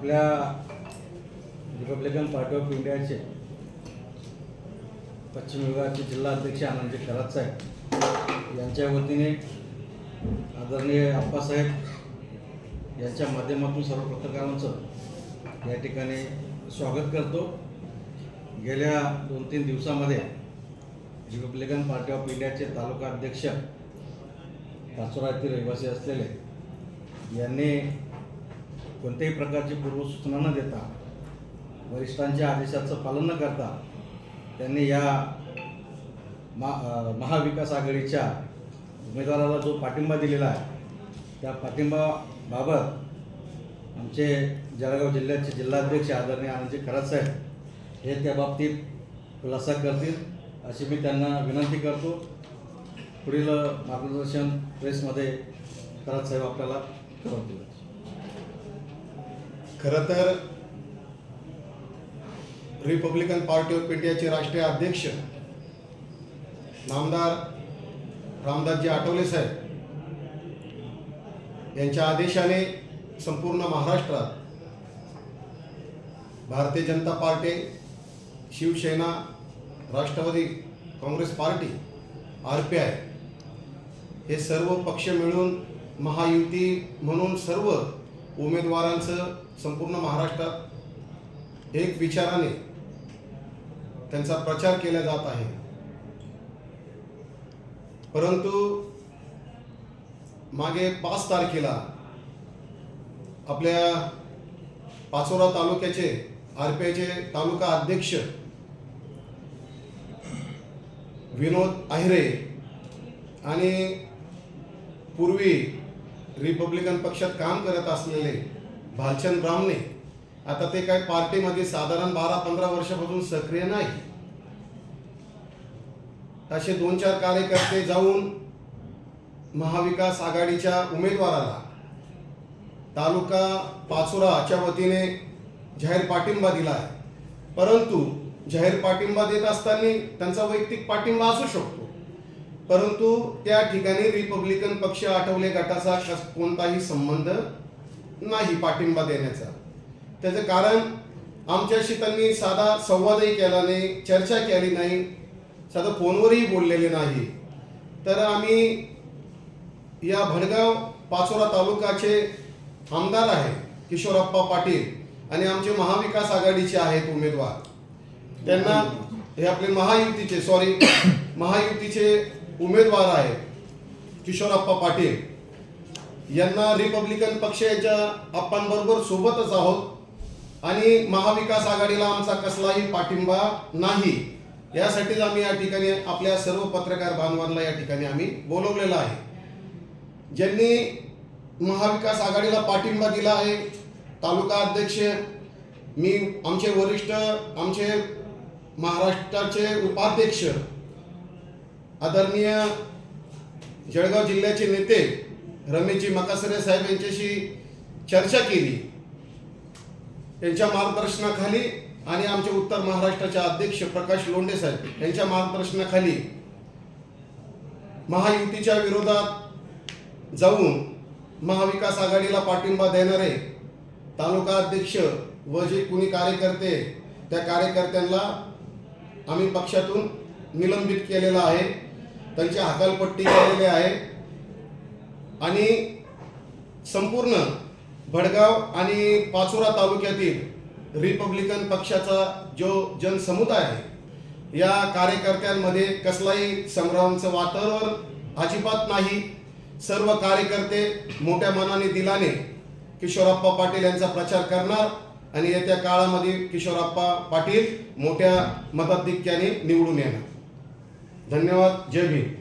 आपल्या Republican party of इंडियाचे पश्चिम विभागाचे जिल्हा अध्यक्ष आनंदजी खरात साहेब. यांच्या वतीने आदरणीय आप्पासाहेब यांच्या माध्यमातून सर्व पत्रकारांचं या ठिकाणी स्वागत करतो. गेल्या दोन तीन दिवसामध्ये रिपब्लिकन पार्टी ऑफ इंडियाचे तालुका अध्यक्ष पाचोरा येथील रहिवासी असलेले यांनी कोणत्याही प्रकारची पूर्वसूचना न देता वरिष्ठांच्या आदेशाचं पालन न करता त्यांनी या मा महाविकास आघाडीच्या उमेदवाराला जो पाठिंबा दिलेला आहे त्या पाठिंबाबाबत आमचे जळगाव जिल्ह्याचे जिल्हाध्यक्ष आदरणीय आनंदजी खरात साहेब हे त्या बाबतीत खुलासा करतील अशी मी त्यांना विनंती करतो. पुढील मार्गदर्शन प्रेसमध्ये खरात साहेब आपल्याला करतील खरं तर रिपब्लिकन पार्टी ऑफ इंडियाचे राष्ट्रीय अध्यक्ष नामदार रामदासजी आठवले साहेब यांच्या आदेशाने संपूर्ण महाराष्ट्रात Bharatiya Janata party Shivsena Rashtravadi Congress party R P I हे सर्व पक्ष मिळून महायुती म्हणून सर्व उमेदवारांचं संपूर्ण महाराष्ट्रात एक विचाराने त्यांचा प्रचार केला जात आहे. परंतु मागे पाच तारखेला आपल्या पाचोरा तालुक्याचे आर पी आयचे तालुका अध्यक्ष विनोद आहिरे आणि पूर्वी रिपब्लिकन पक्षात काम करत असलेले भालचंद ब्राह्मणे. आता ते काय पार्टीमध्ये साधारण बारा पंधरा वर्षापासून सक्रिय नाही. असे दोन चार कार्यकर्ते जाऊन महाविकास आघाडीच्या उमेदवाराला तालुका पाचोराच्या वतीने जाहीर पाठिंबा दिला आहे. परंतु जाहीर पाठिंबा देत असताना त्यांचा वैयक्तिक पाठिंबा असू शकतो. परंतु त्या ठिकाणी रिपब्लिकन पक्ष आठवले गटाचा कोणताही संबंध नाही पाठिंबा देण्याचा. त्याचं कारण आमच्याशी त्यांनी साधा संवादही केला नाही चर्चा केली नाही साधं फोनवरही बोललेले नाही. तर आम्ही या भडगाव पाचोरा तालुक्याचे आमदार आहे किशोरप्पा पाटील आणि आमचे महाविकास आघाडीचे आहेत उमेदवार. त्यांना हे आपले महायुतीचे सॉरी महायुतीचे उमेदवार आहेत किशोरप्पा पाटील. यांना रिपब्लिकन पक्ष याच्या आप्पांबरोबर सोबतच आहोत. आणि महाविकास आघाडीला आमचा कसलाही पाठिंबा नाही. यासाठीच आम्ही या ठिकाणी आपल्या सर्व पत्रकार बांधवांना या ठिकाणी आम्ही बोलवलेलं आहे. ज्यांनी महाविकास आघाडीला पाठिंबा दिला आहे तालुका अध्यक्ष मी आमचे वरिष्ठ आमचे महाराष्ट्राचे उपाध्यक्ष आदरणीय जळगाव जिल्ह्याचे नेते रमेशजी मकासरे साहेब यांच्याशी चर्चा केली. त्यांच्या मार्गदर्शनाखाली आणि आमचे उत्तर महाराष्ट्राचे अध्यक्ष प्रकाश लोंढे साहेब यांच्या मार्गदर्शनाखाली महायुतीच्या विरोधात जाऊन महाविकास आघाडीला पाठिंबा देणारे तालुका अध्यक्ष व जे कुणी कार्यकर्ते त्या कार्यकर्त्यांना आम्ही पक्षातून निलंबित केलेलं आहे. त्यांची हकालपट्टी केलेली आहे. आणि संपूर्ण भडगाव आणि पाचोरा तालुक्यातील रिपब्लिकन पक्षाचा जो जनसमुदाय आहे या कार्यकर्त्यांमध्ये कसलाही संभ्रमाचं वातावरण अजिबात नाही. सर्व कार्यकर्ते मोठ्या मनाने दिलाने किशोरप्पा पाटील यांचा प्रचार करणार आणि येत्या काळामध्ये किशोरप्पा पाटील मोठ्या मताधिक्याने निवडून येणार. धन्यवाद. जय भीम.